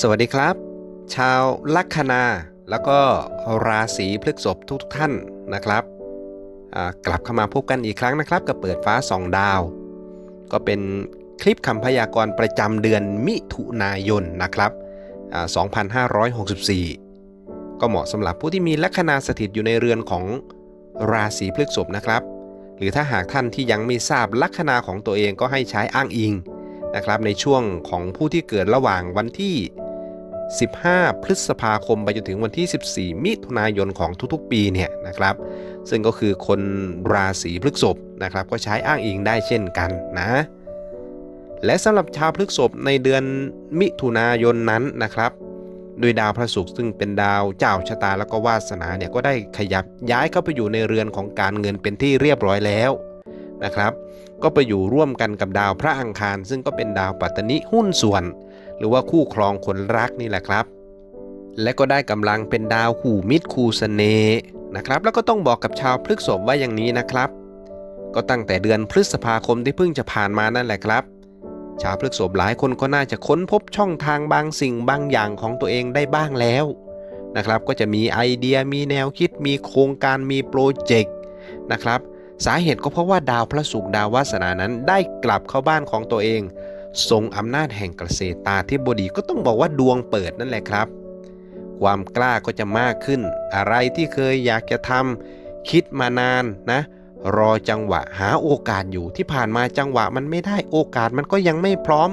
สวัสดีครับ ชาวลัคนาแล้วก็ราศีพฤกษภทุกท่านนะครับกลับเข้ามาพบกันอีกครั้งนะครับ กับเปิดฟ้าสองดาว ก็เป็นคลิปคำพยากรณ์ประจำเดือนมิถุนายนนะครับ2564 ก็เหมาะสำหรับผู้ที่มีลัคนาสถิตอยู่ในเรือนของราศีพฤกษภนะครับ หรือถ้าหากท่านที่ยังไม่ทราบลัคนาของตัวเองก็ให้ใช้อ้างอิง นะครับในช่วงของผู้ที่เกิดระหว่างวันที่ 15 พฤษภาคมไปจนถึงวันที่ 14 มิถุนายนของทุกๆ ปีเนี่ยนะครับ ซึ่งก็คือคนราศีพฤษภนะครับก็ใช้อ้างอิงได้เช่นกันนะและสำหรับชาวพฤษภในเดือนมิถุนายนนั้นนะครับ โดยดาวพระศุกร์ซึ่งเป็นดาวเจ้าชะตาแล้วก็วาสนาเนี่ยก็ได้ขยับย้ายเข้าไปอยู่ในเรือนของการเงินเป็นที่เรียบร้อยแล้วนะครับ ก็ไปอยู่ร่วมกันกับดาวพระอังคาร ซึ่งก็เป็นดาวปัตตนิหุ้นส่วน หรือว่าคู่ครองคนรักนี่แหละครับ และก็ได้กำลังเป็นดาวคู่มิตรคู่เสน่ห์นะครับ แล้วก็ต้องบอกกับชาวพฤกษภว่าอย่างนี้นะครับ ก็ตั้งแต่เดือนพฤษภาคมที่เพิ่งจะผ่านมานั่นแหละครับชาวพฤกษภหลายคนก็น่าจะค้นพบช่องทางบางสิ่งบางอย่างของตัวเองได้บ้างแล้วนะครับ ก็จะมีไอเดียมีแนวคิดมีโครงการมีโปรเจกต์นะครับ สาเหตุก็เพราะว่าดาวพระศุกร์ดาววาสนานั้นได้กลับเข้าบ้านของตัวเอง ทรงอำนาจแห่งเกษตรตาที่บดีก็ต้องบอกว่าดวงเปิดนั่นแหละครับ ความกล้าก็จะมากขึ้น อะไรที่เคยอยากจะทำคิดมานานนะ รอจังหวะหาโอกาสอยู่ที่ผ่านมาจังหวะมันไม่ได้โอกาสมันก็ยังไม่พร้อม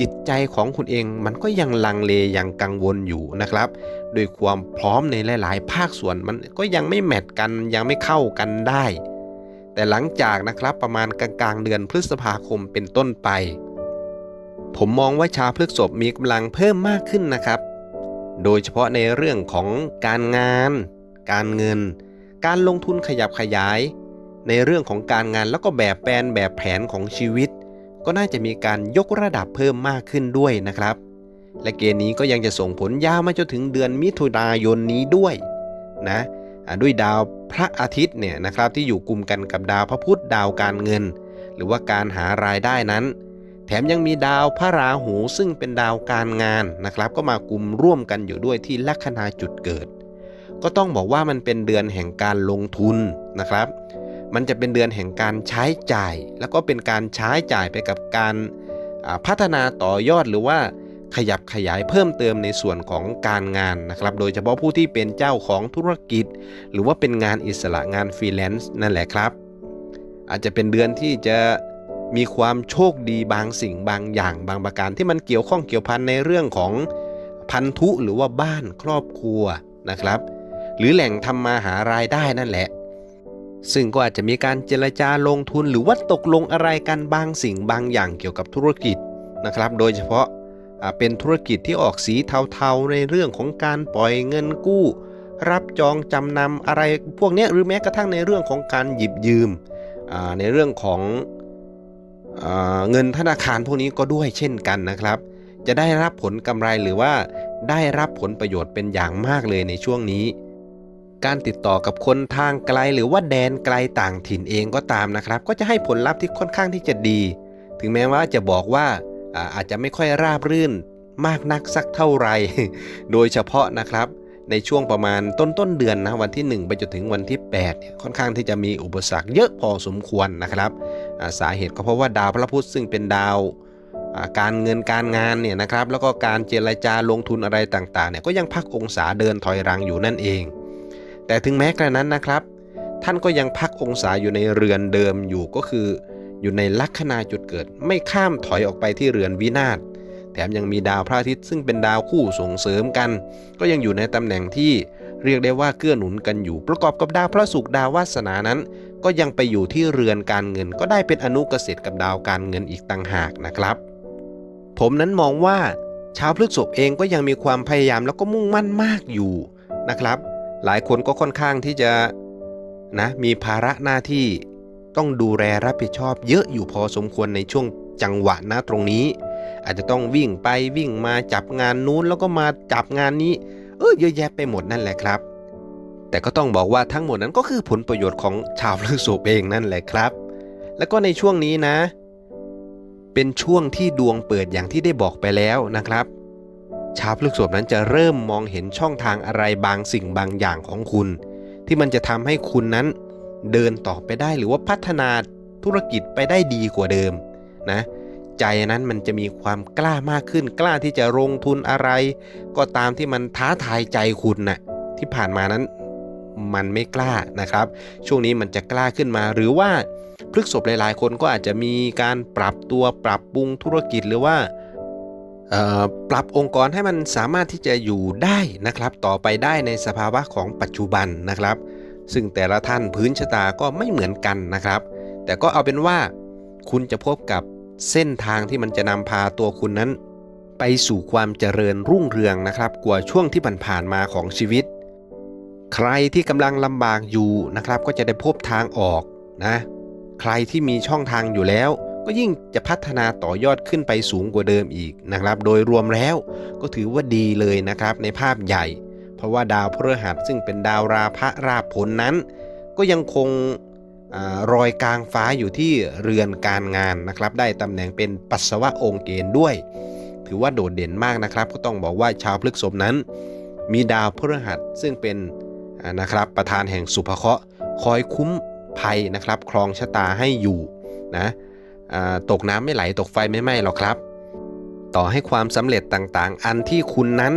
จิตใจของคุณเองมันก็ยังลังเลยังกังวลอยู่นะครับ โดยความพร้อมในหลาย ๆ ภาคส่วนมันก็ยังไม่แมทกันยังไม่เข้ากันได้ แต่หลังจากนะครับประมาณกลางๆ เดือนพฤษภาคมเป็นต้นไป ผมมองว่าชาวพฤกษภมีกำลังเพิ่มมากขึ้นนะครับ โดยเฉพาะในเรื่องของการงาน การเงิน การลงทุนขยับขยาย ในเรื่องของการงานแล้วก็แบบแปลนแบบแผนของชีวิต ก็น่าจะมีการยกระดับเพิ่มมากขึ้นด้วยนะครับ และเกณฑ์นี้ก็ยังจะส่งผลยาวมาจนถึงเดือนมิถุนายนนี้ด้วยนะ ด้วยดาวพระอาทิตย์เนี่ยนะครับที่อยู่กลุ่มกันกับดาวพระพุธดาวการเงิน หรือว่าการหารายได้นั้น แถมยังมีดาวพระราหูซึ่งเป็นดาวการงานนะครับ ก็มากลุ่มร่วมกันอยู่ด้วยที่ลัคนาจุดเกิด ก็ต้องบอกว่ามันเป็นเดือนแห่งการลงทุนนะครับ มันจะเป็นเดือนแห่งการใช้จ่าย แล้วก็เป็นการใช้จ่ายไปกับการพัฒนาต่อยอดหรือว่า ขยับขยายเพิ่มเติมในส่วนของการงานนะครับ โดยเฉพาะผู้ที่เป็นเจ้าของธุรกิจ หรือว่าเป็นงานอิสระงานฟรีแลนซ์นั่นแหละครับ อาจจะเป็นเดือนที่จะมีความโชคดีบางสิ่งบางอย่างบางประการที่มันเกี่ยวข้องเกี่ยวพันในเรื่องของพันธุหรือว่าบ้านครอบครัวนะครับ หรือแหล่งทำมาหารายได้นั่นแหละ ซึ่งก็อาจจะมีการเจรจาลงทุนหรือว่าตกลงอะไรกันบางสิ่งบางอย่างเกี่ยวกับธุรกิจนะครับ โดยเฉพาะ เป็นธุรกิจที่ออกสีเทาๆในเรื่องของการปล่อยเงินกู้ รับจองจำนำอะไรพวกนี้หรือแม้กระทั่งในเรื่องของการหยิบยืม ในเรื่องของอเงินธนาคารพวกนี้ก็ด้วยเช่นกันนะครับ จะได้รับผลกำไรหรือว่าได้รับผลประโยชน์เป็นอย่างมากเลยในช่วงนี้ การติดต่อกับคนทางไกลหรือว่าแดนไกลต่างถิ่นเองก็ตามนะครับ ก็จะให้ผลลัพธ์ที่ค่อนข้างที่จะดี ถึงแม้ว่าจะบอกว่า อาจจะไม่ค่อยราบรื่นมากนักสักเท่าไหร่ โดยเฉพาะนะครับในช่วงประมาณต้นต้นเดือนนะวันที่ 1 ไปจนถึงวันที่8เนี่ยค่อนข้างที่จะมีอุปสรรคเยอะพอสมควรนะครับาสาเหตุก็เพราะว่าดาวพระพุธซึ่งเป็นดาวาการเงินการงานเนี่ยนะครับแล้วก็การเจรจาลงทุนอะไรต่างๆเนี่ยก็ยังพักองศาเดินถอยรังอยู่นั่นเอง แต่ถึงแม้กระนั้นนะครับ ท่านก็ยังพักองศาอยู่ในเรือนเดิมอยู่ก็คือ อยู่ในลัคนาจุดเกิด ไม่ข้ามถอยออกไปที่เรือนวินาศแถมยังมีดาวพระอาทิตย์ซึ่งเป็นดาวคู่ส่งเสริมกัน ก็ยังอยู่ในตำแหน่งที่เรียกได้ว่าเกื้อหนุนกันอยู่ ประกอบกับดาวพระศุกร์ดาววาสนานั้น ก็ยังไปอยู่ที่เรือนการเงิน ก็ได้เป็นอนุเกษตรกับดาวการเงินอีกต่างหากนะครับ ผมนั้นมองว่าชาวพฤกษภเองก็ยังมีความพยายามแล้วก็มุ่งมั่นมากอยู่นะครับ หลายคนก็ค่อนข้างที่จะนะมีภาระหน้าที่ ต้องดูแลรับผิดชอบเยอะอยู่พอสมควรในช่วงจังหวะนะตรงนี้ อาจจะต้องวิ่งไปวิ่งมาจับงานนู้นแล้วก็มาจับงานนี้ เออเยอะแยะไปหมดนั่นแหละครับ แต่ก็ต้องบอกว่าทั้งหมดนั้นก็คือผลประโยชน์ของชาวพฤษภเองนั่นแหละครับ แล้วก็ในช่วงนี้นะ เป็นช่วงที่ดวงเปิดอย่างที่ได้บอกไปแล้วนะครับ ชาวพฤษภนั้นจะเริ่มมองเห็นช่องทางอะไรบางสิ่งบางอย่างของคุณ ที่มันจะทำให้คุณนั้น เดินต่อไปได้หรือว่าพัฒนาธุรกิจไปได้ดีกว่าเดิมนะใจนั้นมันจะมีความกล้ามากขึ้น กล้าที่จะลงทุนอะไร ก็ตามที่มันท้าทายใจคุณนะ่ะที่ผ่านมานั้นมันไม่กล้านะครับ ช่วงนี้มันจะกล้าขึ้นมาหรือว่าพฤกษบหลายๆ คนก็อาจจะมีการปรับตัวปรับปรุงธุรกิจหรือว่าปรับองค์กรให้มันสามารถที่จะอยู่ได้นะครับ ต่อไปได้ในสภาวะของปัจจุบันนะครับ ซึ่งแต่ละท่านพื้นชะตาก็ไม่เหมือนกันนะครับ แต่ก็เอาเป็นว่า คุณจะพบกับเส้นทางที่มันจะนำพาตัวคุณนั้น ไปสู่ความเจริญรุ่งเรืองนะครับกว่าช่วงที่ผ่านๆมาของชีวิต ใครที่กำลังลำบากอยู่นะครับ ก็จะได้พบทางออกนะ ใครที่มีช่องทางอยู่แล้วก็ยิ่งจะพัฒนาต่อยอดขึ้นไปสูงกว่าเดิมอีกนะครับ โดยรวมแล้วก็ถือว่าดีเลยนะครับในภาพใหญ่ เพราะว่าดาวพฤหัสซึ่งเป็นดาวราพระราผลนั้น ก็ยังคงอรอยกลางฟ้าอยู่ที่เรือนการงานนะครับ ได้ตำแหน่งเป็นปัสสาวะองค์เกณฑ์ด้วย ถือว่าโดดเด่นมากนะครับ ก็ต้องบอกว่าชาวพฤกษภนั้น มีดาวพฤหัสซึ่งเป็นนะครับประธานแห่งสุภเคราะห์คอยคุ้มภัยนะครับครองชะตาให้อยู่นะตกน้ำไม่ไหลตกไฟไม่ไหม้หรอกครับ ต่อให้ความสำเร็จต่างๆ อันที่คุณนั้น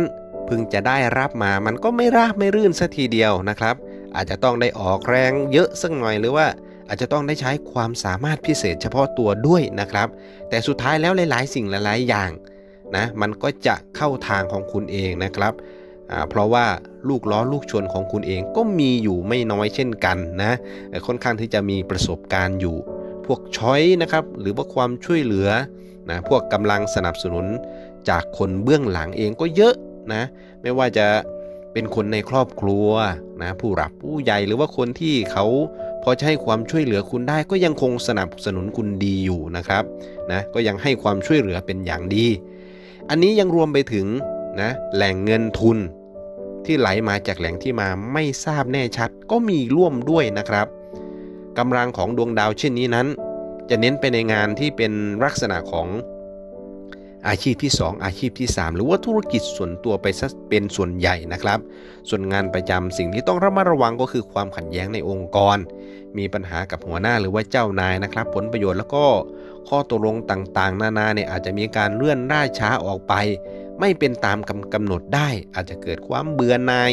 พึงจะได้รับมามันก็ไม่ราบไม่รื่นสัทีเดียวนะครับ อาจจะต้องได้ออกแรงเยอะสักหน่อยหรือว่าอาจจะต้องได้ใช้ความสามารถพิเศษเฉพาะตัวด้วยนะครับ แต่สุดท้ายแล้วหลายๆ สิ่งหลายๆ อย่างนะมันก็จะเข้าทางของคุณเองนะครับ เพราะว่าลูกล้อลูกชนของคุณเองก็มีอยู่ไม่น้อยเช่นกันนะค่อนข้างที่จะมีประสบการณ์อยู่ พวกช้อยนะครับหรือว่าความช่วยเหลือนะพวกกำลังสนับสนุนจากคนเบื้องหลังเองก็เยอะ นะ ไม่ว่าจะเป็นคนในครอบครัวนะผู้หลักผู้ใหญ่หรือว่าคนที่เขาพอจะให้ความช่วยเหลือคุณได้ก็ยังคงสนับสนุนคุณดีอยู่นะครับนะก็ยังให้ความช่วยเหลือเป็นอย่างดี อันนี้ยังรวมไปถึงนะแหล่งเงินทุน ที่ไหลมาจากแหล่งที่มาไม่ทราบแน่ชัดก็มีร่วมด้วยนะครับกำลังของดวงดาวเช่นนี้นั้น จะเน้นไปในงานที่เป็นลักษณะของ อาชีพที่ 2 อาชีพที่ 3 หรือว่าธุรกิจส่วนตัวไปซะเป็นส่วนใหญ่นะครับ ส่วนงานประจำสิ่งที่ต้องระมัดระวังก็คือความขัดแย้งในองค์กร มีปัญหากับหัวหน้าหรือว่าเจ้านายนะครับ ผลประโยชน์แล้วก็ข้อตกลงต่างๆ นานาเนี่ยอาจจะมีการเลื่อนล่าช้าออกไป ไม่เป็นตามกำกำหนดได้ อาจจะเกิดความเบื่อหน่าย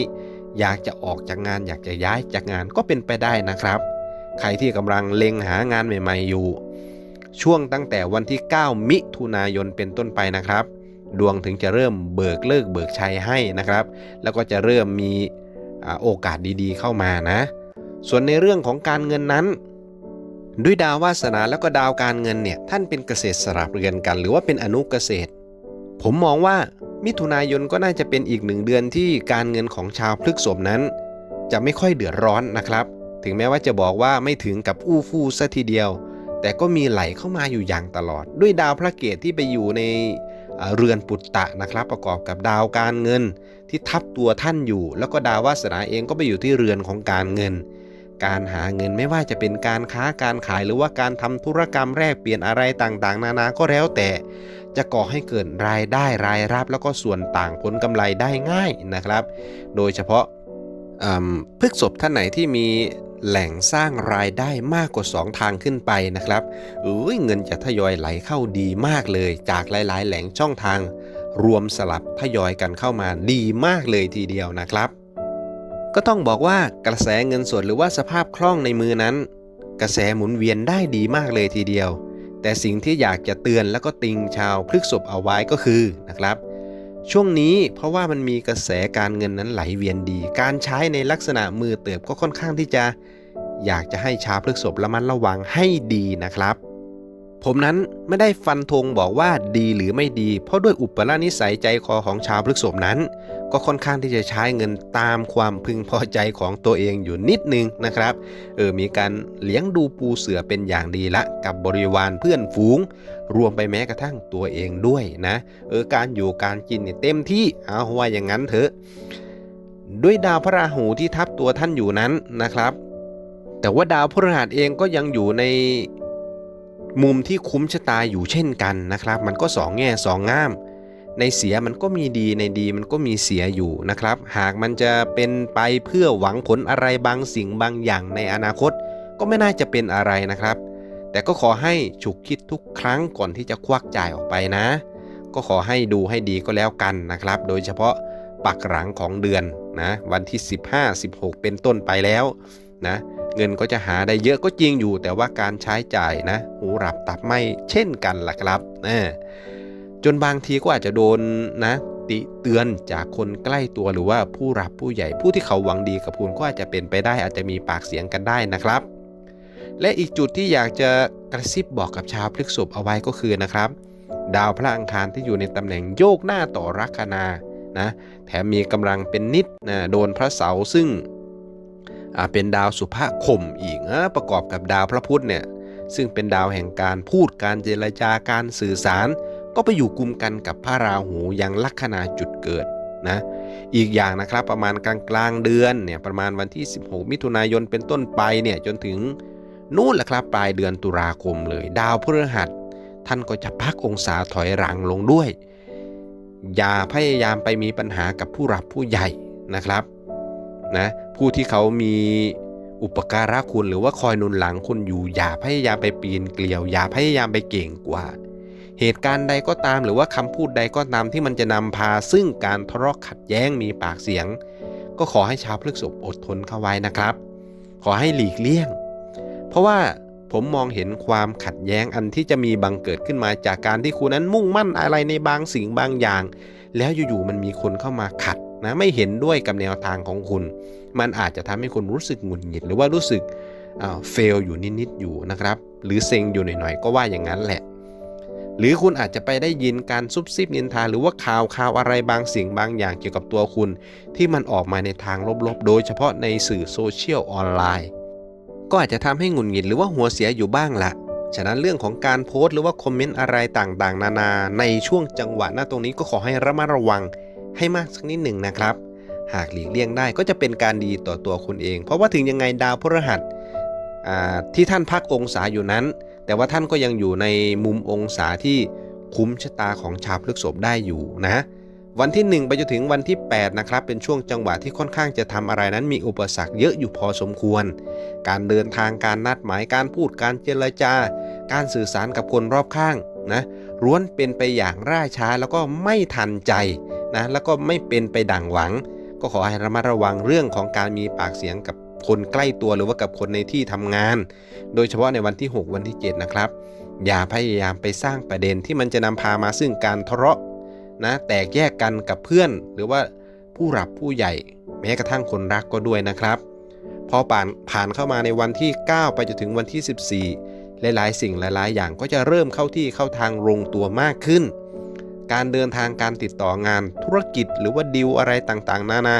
อยากจะออกจากงานอยากจะย้ายจากงานก็เป็นไปได้นะครับ ใครที่กำลังเล็งหางานใหม่ ๆ อยู่ ช่วงตั้งแต่วันที่ 9 มิถุนายนเป็นต้นไปนะครับ ดวงถึงจะเริ่มเบิกเลิกเบิกชัยให้นะครับ แล้วก็จะเริ่มมีอโอกาสดีๆ เข้ามานะ ส่วนในเรื่องของการเงินนั้น ด้วยดาววาสนาแล้วก็ดาวการเงินเนี่ยท่านเป็นเกษตรสลับเรือนกัน หรือว่าเป็นอนุเกษตร ผมมองว่ามิถุนายนก็น่าจะเป็นอีกหนึ่งเดือนที่การเงินของชาวพฤกษภนั้น จะไม่ค่อยเดือดร้อนนะครับ ถึงแม้ว่าจะบอกว่าไม่ถึงกับอู้ฟู่ซะทีเดียว แต่ก็มีไหลเข้ามาอยู่อย่างตลอด ด้วยดาวพระเกตที่ไปอยู่ในเรือนปุตตะนะครับ ประกอบกับดาวการเงินที่ทับตัวท่านอยู่ แล้วก็ดาววาสนาเองก็ไปอยู่ที่เรือนของการเงิน การหาเงินไม่ว่าจะเป็นการค้าการขายหรือว่าการทำธุรกรรมแลกเปลี่ยนอะไรต่างๆ นานาก็แล้วแต่จะก่อให้เกิดรายได้รายรับ แล้วก็ส่วนต่างผลกำไรได้ง่ายนะครับ โดยเฉพาะพฤกษบท่านไหนที่มี แหล่งสร้างรายได้มากกว่า 2 ทางขึ้นไปนะครับเอ้ยเงินจะทยอยไหลเข้าดีมากเลย จากหลาย ๆ แหล่งช่องทาง รวมสลับทยอยกันเข้ามาดีมากเลยทีเดียวนะครับ ก็ต้องบอกว่ากระแสเงินสดหรือว่าสภาพคล่องในมือนั้น กระแสหมุนเวียนได้ดีมากเลยทีเดียว แต่สิ่งที่อยากจะเตือนแล้วก็ติงชาวพฤกษบเอาไว้ก็คือนะครับ ช่วงนี้เพราะว่ามันมีกระแสการเงินนั้นไหลเวียนดี การใช้ในลักษณะมือเติบก็ค่อนข้างที่จะ อยากจะให้ชาวพฤกษบระมัดระวังให้ดีนะครับ ผมนั้นไม่ได้ฟันธงบอกว่าดีหรือไม่ดี เพราะด้วยอุปนิสัยใจคอของชาวพฤกษบนั้น ก็ค่อนข้างที่จะใช้เงินตามความพึงพอใจของตัวเองอยู่นิดนึงนะครับเออมีการเลี้ยงดูปูเสือเป็นอย่างดีละ กับบริวารเพื่อนฝูง รวมไปแม้กระทั่งตัวเองด้วยนะเออการอยู่การกินเนี่ยเต็มที่เอาว่าอย่างนั้นเถอะ ด้วยดาวพระราหูที่ทับตัวท่านอยู่นั้นนะครับ แต่ว่าดาวพฤหัสเองก็ยังอยู่ใน มุมที่คุ้มชะตาอยู่เช่นกันนะครับ มันก็สองแง่สองง่าม ในเสียมันก็มีดีในดีมันก็มีเสียอยู่นะครับ หากมันจะเป็นไปเพื่อหวังผลอะไรบางสิ่งบางอย่างในอนาคต ก็ไม่น่าจะเป็นอะไรนะครับ แต่ก็ขอให้ฉุกคิดทุกครั้งก่อนที่จะควักจ่ายออกไปนะ ก็ขอให้ดูให้ดีก็แล้วกันนะครับ โดยเฉพาะปักหลังของเดือนนะวันที่ 15 16 เป็นต้นไปแล้ว นะเงินก็จะหาได้เยอะก็จริงอยู่ แต่ว่าการใช้จ่ายนะหูหลับตับไม่เช่นกันล่ะครับนะจนบางทีก็อาจจะโดนนะติเตือนจากคนใกล้ตัวหรือว่าผู้รับผู้ใหญ่ผู้ที่เขาหวังดีกับคุณก็อาจจะเป็นไปได้ อาจจะมีปากเสียงกันได้นะครับ และอีกจุดที่อยากจะกระซิบบอกกับชาวพฤกษภเอาไว้ก็คือนะครับ ดาวพระอังคารที่อยู่ในตำแหน่งโยกหน้าต่อลัคนานะแถมมีกำลังเป็นนิดนะโดนพระเสาร์ซึ่ง เป็นดาวสุภาคมอีกประกอบกับดาวพระพุธเนี่ยซึ่งเป็นดาวแห่งการพูดการเจรจาการสื่อสาร ก็ไปอยู่กลุ่มกันกับพระราหูยังลัคนาจุดเกิดนะอีกอย่างนะครับประมาณกลางกลางเดือนเนี่ยประมาณวันที่ 16 มิถุนายนเป็นต้นไปเนี่ยจนถึงนู่นแหละครับปลายเดือนตุลาคมเลย ดาวพฤหัส ท่านก็จะพักองศาถอยหลังลงด้วย อย่าพยายามไปมีปัญหากับผู้รับผู้ใหญ่นะครับนะ ผู้ที่เขามีอุปการะคุณหรือว่าคอยนุนหลังคุณอยู่อย่าพยายามไปปีนเกลียว อย่าพยายามไปเก่งกว่า เหตุการณ์ใดก็ตามหรือว่าคำพูดใดก็ตามที่มันจะนำพา ซึ่งการทะเลาะขัดแย้งมีปากเสียง ก็ขอให้ชาวพฤกษภอดทนเข้าไว้นะครับ ขอให้หลีกเลี่ยง เพราะว่าผมมองเห็นความขัดแย้งอันที่จะมีบังเกิดขึ้นมาจากการที่คุณนั้นมุ่งมั่นอะไรในบางสิ่งบางอย่าง แล้วอยู่ๆมันมีคนเข้ามาขัด นะไม่เห็นด้วยกับแนวทางของคุณ มันอาจจะทำให้คุณรู้สึกหงุดหงิด หรือว่ารู้สึกเฟลอยู่นิดๆอยู่นะครับ หรือเซ็งอยู่หน่อยๆก็ว่าอย่างนั้นแหละ หรือคุณอาจจะไปได้ยินการซุบซิบนินทา หรือว่าข่าวข่าวอะไรบางสิ่งบางอย่างเกี่ยวกับตัวคุณ ที่มันออกมาในทางลบๆ โดยเฉพาะในสื่อโซเชียลออนไลน์ ก็อาจจะทำให้หงุดหงิดหรือว่าหัวเสียอยู่บ้างละฉะนั้นเรื่องของการโพสต์หรือว่าคอมเมนต์อะไรต่างๆ นานาในช่วงจังหวะหน้าตรงนี้ก็ขอให้ระมัดระวัง ให้มากสักนิดหนึ่งนะครับ หากหลีกเลี่ยงได้ก็จะเป็นการดีต่อตัวคุณเอง เพราะว่าถึงยังไงดาวพฤหัสที่ท่านพักองศาอยู่นั้น แต่ว่าท่านก็ยังอยู่ในมุมองศาที่คุ้มชะตาของชาวพฤษภได้อยู่นะวันที่ 1 ไปจนถึงวันที่ 8 นะครับ เป็นช่วงจังหวะที่ค่อนข้างจะทำอะไรนั้นมีอุปสรรคเยอะอยู่พอสมควร การเดินทางการนัดหมายการพูดการเจรจา การสื่อสารกับคนรอบข้างนะล้วนเป็นไปอย่างร่าช้าแล้วก็ไม่ทันใจ นะแล้วก็ไม่เป็นไปดั่งหวัง ก็ขอให้ระมัดระวังเรื่องของการมีปากเสียงกับคนใกล้ตัวหรือว่ากับคนในที่ทำงาน โดยเฉพาะในวันที่ 6 วันที่ 7 นะครับ อย่าพยายามไปสร้างประเด็นที่มันจะนำพามาซึ่งการทะเลาะนะแตกแยกกันกับเพื่อน หรือว่าผู้หลับผู้ใหญ่ แม้กระทั่งคนรักก็ด้วยนะครับ พอผ่านผ่านเข้ามาในวันที่ 9 ไปจนถึงวันที่ 14 หลายๆ สิ่งหลายๆ อย่างก็จะเริ่มเข้าที่เข้าทางลงตัวมากขึ้น การเดินทางการติดต่องานธุรกิจหรือว่าดีลอะไรต่างๆ นานา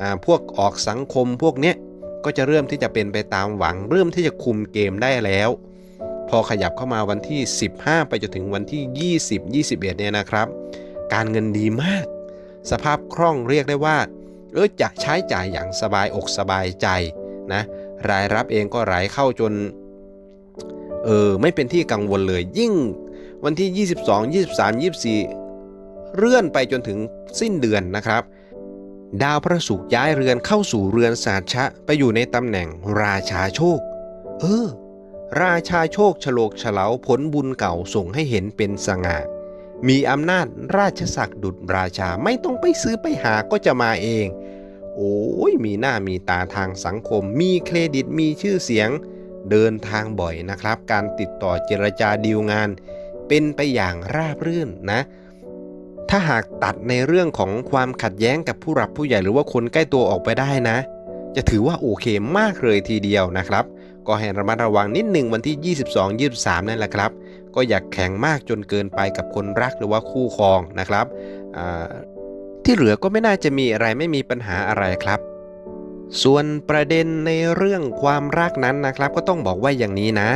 อ่าพวกออกสังคมพวกเนี้ยก็จะเริ่มที่จะเป็นไปตามหวัง เริ่มที่จะคุมเกมได้แล้ว พอขยับเข้ามาวันที่ 15 ไปจนถึงวันที่ 20 21เนี่ยนะครับ การเงินดีมาก สภาพคล่องเรียกได้ว่าเออจะใช้จ่ายอย่างสบายอกสบายใจนะรายรับเองก็ไหลเข้าจนเออไม่เป็นที่กังวลเลยยิ่ง วันที่ 22 23 24 เลื่อนไปจนถึงสิ้นเดือนนะครับ ดาวพระศุกร์ย้ายเรือนเข้าสู่เรือนสาชะไปอยู่ในตำแหน่งราชาโชค เออ ราชาโชคฉลกเฉลาผลบุญเก่าส่งให้เห็นเป็นสง่า มีอำนาจราชศักดิ์ดุจราชาไม่ต้องไปซื้อไปหาก็จะมาเอง โอ้ยมีหน้ามีตาทางสังคม มีเครดิตมีชื่อเสียง เดินทางบ่อยนะครับ การติดต่อเจรจาดีลงาน เป็นไปอย่างราบรื่นนะ ถ้าหากตัดในเรื่องของความขัดแย้งกับผู้รับผู้ใหญ่หรือว่าคนใกล้ตัวออกไปได้นะ จะถือว่าโอเคมากเลยทีเดียวนะครับ ก็ให้ระมัดระวังนิดหนึ่งวันที่ 22 23 นั่นแหละครับ ก็อย่าแข็งมากจนเกินไปกับคนรักหรือว่าคู่ครองนะครับที่เหลือก็ไม่น่าจะมีอะไรไม่มีปัญหาอะไรครับส่วนประเด็นในเรื่องความรักนั้นนะครับ ก็ต้องบอกว่าอย่างนี้นะ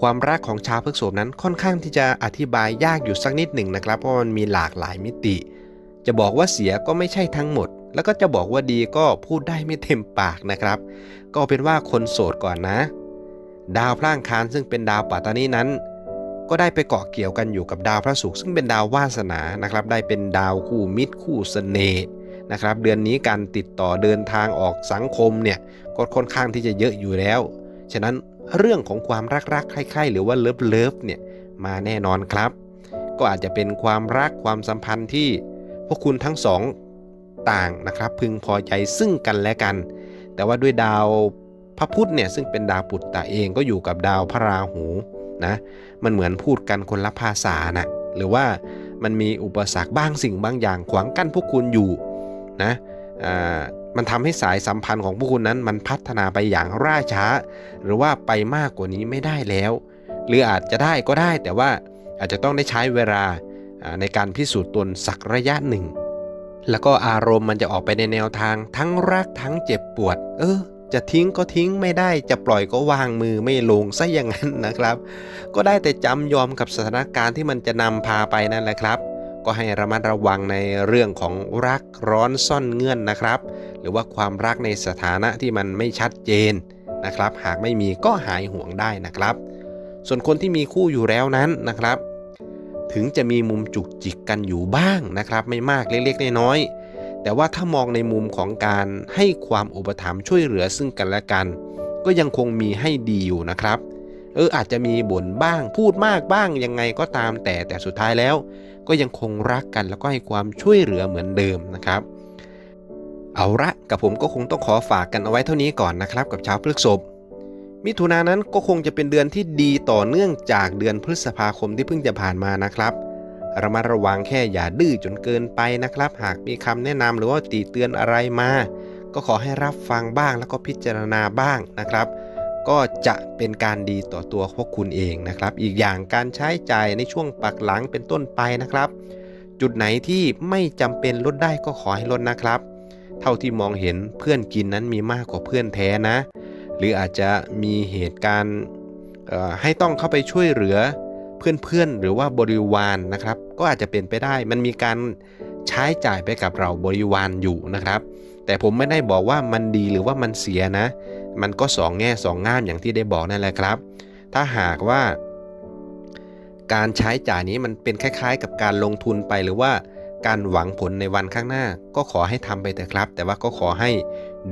ความรักของชาวพฤษภนั้นค่อนข้างที่จะอธิบายยากอยู่สักนิดหนึ่งนะครับ เพราะมันมีหลากหลายมิติ จะบอกว่าเสียก็ไม่ใช่ทั้งหมด แล้วก็จะบอกว่าดีก็พูดได้ไม่เต็มปากนะครับ ก็เป็นว่าคนโสดก่อนนะ ดาวพร่างคารซึ่งเป็นดาวปัตตานีนั้น ก็ได้ไปเกาะเกี่ยวกันอยู่กับดาวพระศุกร์ซึ่งเป็นดาววาสนานะครับ ได้เป็นดาวคู่มิตรคู่เสน่ห์นะครับ เดือนนี้การติดต่อเดินทางออกสังคมเนี่ยก็ค่อนข้างที่จะเยอะอยู่แล้ว ฉะนั้น เรื่องของความรักๆใคร่ๆหรือว่าเลิฟเลิฟเนี่ยมาแน่นอนครับ ก็อาจจะเป็นความรักความสัมพันธ์ที่พวกคุณทั้งสองต่างนะครับ พึงพอใจซึ่งกันและกัน แต่ว่าด้วยดาวพระพุธเนี่ยซึ่งเป็นดาวปุตตะเองก็อยู่กับดาวพระราหูนะมันเหมือนพูดกันคนละภาษานะหรือว่ามันมีอุปสรรคบ้างสิ่งบางอย่างขวางกั้นพวกคุณอยู่นะอ่า มันทำให้สายสัมพันธ์ของพวกคุณนั้นมันพัฒนาไปอย่างล่าช้า หรือว่าไปมากกว่านี้ไม่ได้แล้ว หรืออาจจะได้ก็ได้ แต่ว่าอาจจะต้องได้ใช้เวลาในการพิสูจน์ตนสักระยะหนึ่ง แล้วก็อารมณ์มันจะออกไปในแนวทาง ทั้งรักทั้งเจ็บปวด เออ จะทิ้งก็ทิ้งไม่ได้จะปล่อยก็วางมือไม่ลงซะอย่างนั้นนะครับ ก็ได้แต่จำยอมกับสถานการณ์ที่มันจะนำพาไปนั่นแหละครับ ก็ให้ระมัดระวังในเรื่องของรักร้อนซ่อนเงื่อนนะครับ หรือว่าความรักในสถานะที่มันไม่ชัดเจนนะครับ หากไม่มีก็หายห่วงได้นะครับ ส่วนคนที่มีคู่อยู่แล้วนั้นนะครับ ถึงจะมีมุมจุกจิกกันอยู่บ้างนะครับ ไม่มากเล็กๆน้อยๆแต่ว่าถ้ามองในมุมของการให้ความอุปถัมภ์ช่วยเหลือซึ่งกันและกัน ก็ยังคงมีให้ดีอยู่นะครับเอออาจจะมีบ่นบ้างพูดมากบ้างยังไงก็ตามแต่แต่สุดท้ายแล้ว ก็ยังคงรักกันแล้วก็ให้ความช่วยเหลือเหมือนเดิมนะครับ เอาละกับผมก็คงต้องขอฝากกันเอาไว้เท่านี้ก่อนนะครับ กับชาวพฤกษภมิถุนายนนั้นก็คงจะเป็นเดือนที่ดีต่อเนื่องจากเดือนพฤษภาคมที่เพิ่งจะผ่านมานะครับระมัดระวังแค่อย่าดื้อจนเกินไปนะครับ หากมีคำแนะนำหรือว่าติเตือนอะไรมา ก็ขอให้รับฟังบ้างแล้วก็พิจารณาบ้างนะครับ ก็จะเป็นการดีต่อตัวพวกคุณเองนะครับ อีกอย่างการใช้จ่ายในช่วงปักหลังเป็นต้นไปนะครับ จุดไหนที่ไม่จำเป็นลดได้ก็ขอให้ลดนะครับ เท่าที่มองเห็นเพื่อนกินนั้นมีมากกว่าเพื่อนแท้นะ หรืออาจจะมีเหตุการณ์ให้ต้องเข้าไปช่วยเหลือเพื่อนๆหรือว่าบริวารนนะครับ ก็อาจจะเป็นไปได้มันมีการใช้จ่ายไปกับเราบริวารอยู่นะครับ แต่ผมไม่ได้บอกว่ามันดีหรือว่ามันเสียนะ มันก็สองแง่สองงามอย่างที่ได้บอกนั่นแหละครับ ถ้าหากว่า การใช้จ่ายนี้มันเป็นคล้าย ๆ กับการลงทุนไปหรือว่าการหวังผลในวันข้างหน้า ก็ขอให้ทำไปเถอะครับ แต่ว่าก็ขอให้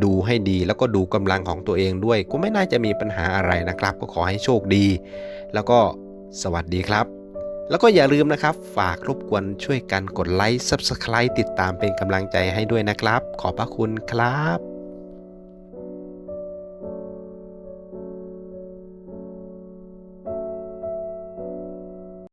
ดูให้ดีแล้วก็ดูกำลังของตัวเองด้วย ก็ไม่น่าจะมีปัญหาอะไรนะครับ ก็ขอให้โชคดี แล้วก็สวัสดีครับ แล้วก็อย่าลืมนะครับ ฝากรบกวนช่วยกันกดไลค์ Subscribe ติดตามเป็นกำลังใจให้ด้วยนะครับ ขอบพระคุณครับ